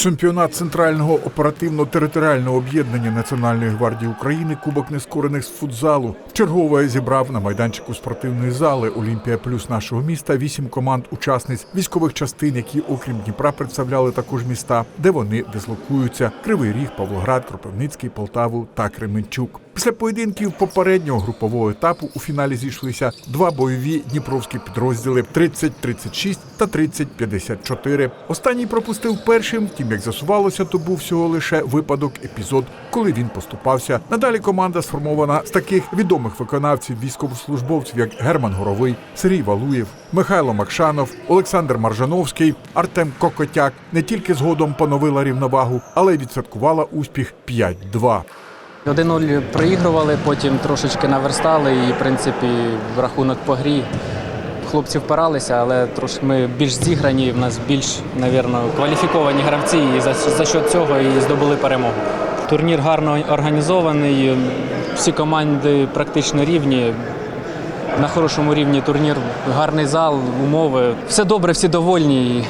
Чемпіонат центрального оперативно-територіального об'єднання Національної гвардії України Кубок нескорених з футзалу чергове зібрав на майданчику спортивної зали Олімпія Плюс нашого міста вісім команд учасниць військових частин, які, окрім Дніпра, представляли також міста, де вони дислокуються: Кривий Ріг, Павлоград, Кропивницький, Полтаву та Кременчук. Після поєдинків попереднього групового етапу у фіналі зійшлися два бойові дніпровські підрозділи 30-36 та 30-54. Останній пропустив першим. Втім, як з'ясувалося, то був всього лише випадок, епізод, коли він поступався. Надалі команда сформована з таких відомих виконавців військовослужбовців, як Герман Горовий, Сергій Валуєв, Михайло Макшанов, Олександр Маржановський, Артем Кокотяк не тільки згодом поновила рівновагу, але й відсвяткувала успіх 5-2. 1-0 проігрували, потім трошечки наверстали і, в принципі, рахунок по грі. Хлопці впиралися, але трошки ми більш зіграні, в нас більш, навірно, кваліфіковані гравці, і за, за що цього і здобули перемогу. Турнір гарно організований, всі команди практично рівні. На хорошому рівні турнір, гарний зал, умови. Все добре, всі довольні.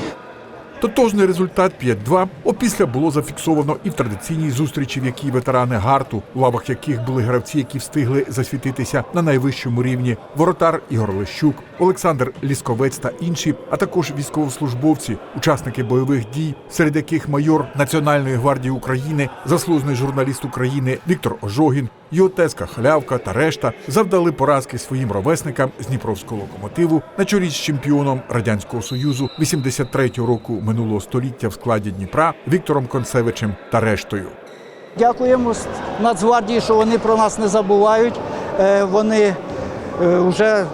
Тотожний результат 5-2 опісля було зафіксовано і в традиційній зустрічі, в якій ветерани гарту, у лавах яких були гравці, які встигли засвітитися на найвищому рівні: воротар Ігор Лещук, Олександр Лісковець та інші, а також військовослужбовці, учасники бойових дій, серед яких майор Національної гвардії України, заслужений журналіст України Віктор Ожогін, його тезка Халявка та решта завдали поразки своїм ровесникам з Дніпровського локомотиву на чолі з чемпіоном радянського союзу 83-го року минулого століття в складі Дніпра Віктором Концевичем та рештою. Дякуємо Нацгвардії, що вони про нас не забувають. Е, Вони вже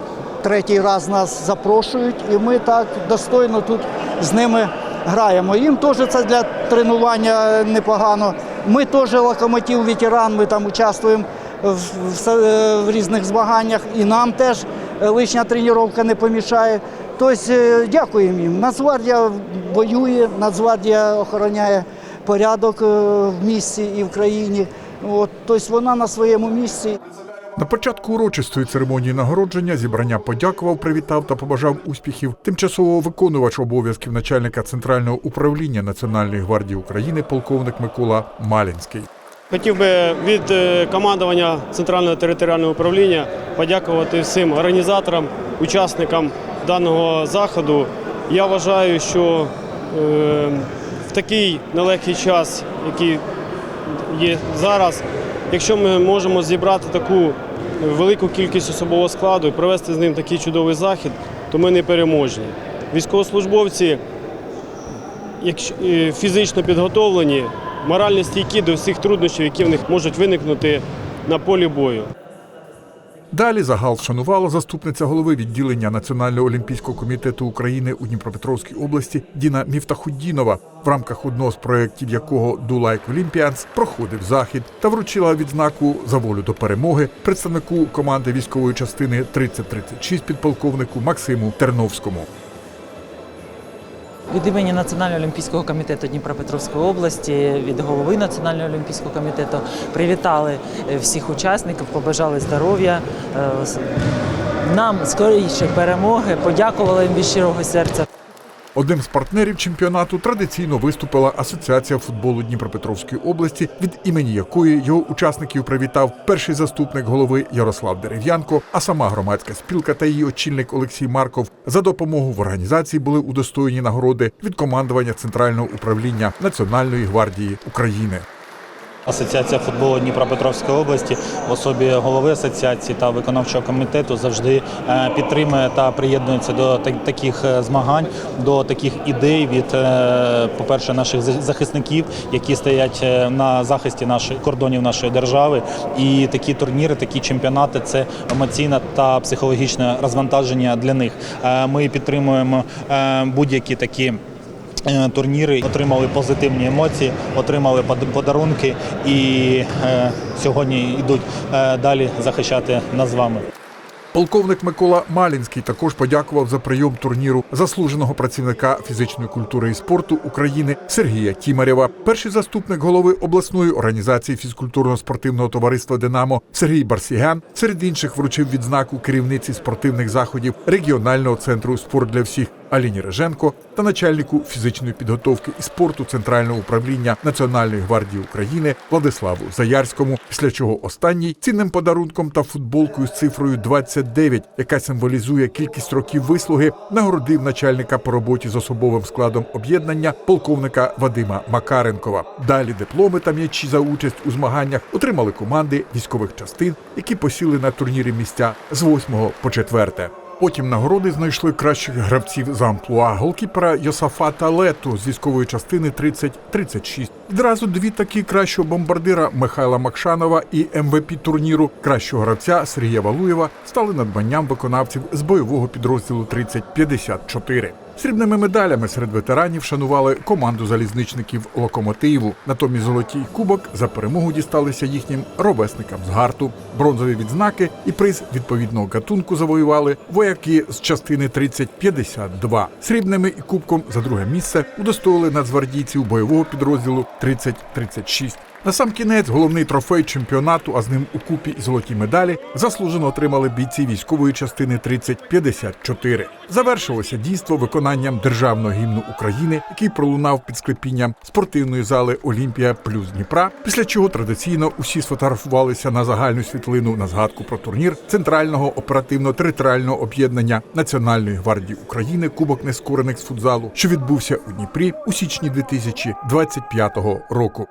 третій раз нас запрошують, і ми так достойно тут з ними граємо. Їм теж це для тренування непогано. Ми теж локомотив ветеран, ми там участвуємо в, в в різних змаганнях, і нам теж е, лишня тренування не помішає. Тобто е, дякуємо їм. Нацгвардія воює, Нацгвардія охороняє порядок е, в місті і в країні. От, тобто вона на своєму місці. На початку урочистої церемонії нагородження зібрання подякував, привітав та побажав успіхів тимчасово виконувач обов'язків начальника центрального управління Національної гвардії України полковник Микола Малінський. Хотів би від е, командування Центрального територіального управління подякувати всім організаторам, учасникам даного заходу. Я вважаю, що е, в такий нелегкий час, який є зараз, якщо ми можемо зібрати таку велику кількість особового складу і провести з ним такий чудовий захід, то ми не переможні. Військовослужбовці якщо е, фізично підготовлені, морально стійкі до всіх труднощів, які в них можуть виникнути на полі бою. Далі загал вшанувала заступниця голови відділення Національного олімпійського комітету України у Дніпропетровській області Діна Міфтахуддінова, в рамках одного з проєктів якого «Do Like Olympians» проходив захід та вручила відзнаку за волю до перемоги представнику команди військової частини 3036 підполковнику Максиму Терновському. Від імені Національного олімпійського комітету Дніпропетровської області, від голови Національного олімпійського комітету привітали е, всіх учасників, побажали здоров'я, е, нам скоріше перемоги, подякували їм від щирого серця. Одним з партнерів чемпіонату традиційно виступила Асоціація футболу Дніпропетровської області, від імені якої його учасників привітав перший заступник голови Ярослав Дерев'янко, а сама громадська спілка та її очільник Олексій Марков за допомогу в організації були удостоєні нагороди від командування Центрального управління Національної гвардії України. Асоціація футболу Дніпропетровської області в особі голови асоціації та виконавчого комітету завжди е, підтримує та приєднується до таких е, змагань, до таких ідей від, е, по-перше, наших захисників, які стоять на захисті наших кордонів нашої держави. І такі турніри, такі чемпіонати це емоційне та психологічне розвантаження для них. Ми підтримуємо будь-які такі. Е, турніри, отримали позитивні емоції, отримали под- подарунки і е, сьогодні йдуть е, далі захищати нас з вами. Полковник Микола Малінський також подякував за прийом турніру заслуженого працівника фізичної культури і спорту України Сергія Тімарєва. Перший заступник голови обласної організації фізкультурно-спортивного товариства Динамо Сергій Барсігян серед інших вручив відзнаку керівниці спортивних заходів регіонального центру спорт для всіх Аліні Реженко та начальнику фізичної підготовки і спорту Центрального управління Національної гвардії України Владиславу Заярському. Після чого останній цінним подарунком та футболкою з цифрою 29, яка символізує кількість років вислуги, нагородив начальника по роботі з особовим складом об'єднання полковника Вадима Макаренкова. Далі дипломи та м'ячі за участь у змаганнях отримали команди військових частин, які посіли на турнірі місця з 8 по 4. Потім нагороди знайшли кращих гравців за амплуа голкіпера Йосафата Лету з військової частини 30-36. Відразу дві такі кращого бомбардира Михайла Макшанова і МВП турніру кращого гравця Сергія Валуєва стали надбанням виконавців з бойового підрозділу 30-54. Срібними медалями серед ветеранів шанували команду залізничників локомотиву. Натомість золотій кубок за перемогу дісталися їхнім ровесникам з гарту. Бронзові відзнаки і приз відповідного гатунку завоювали вояки з частини 30-52. Срібними і кубком за друге місце удостоїли нацгвардійців бойового підрозділу 30-36. На сам кінець головний трофей чемпіонату, а з ним у купі золоті медалі, заслужено отримали бійці військової частини 3054. Завершилося дійство виконанням державного гімну України, який пролунав під склепінням спортивної зали Олімпія плюс Дніпра. Після чого традиційно усі сфотографувалися на загальну світлину на згадку про турнір Центрального оперативно-територіального об'єднання Національної гвардії України Кубок нескорених з футзалу, що відбувся у Дніпрі у січні 2025 року.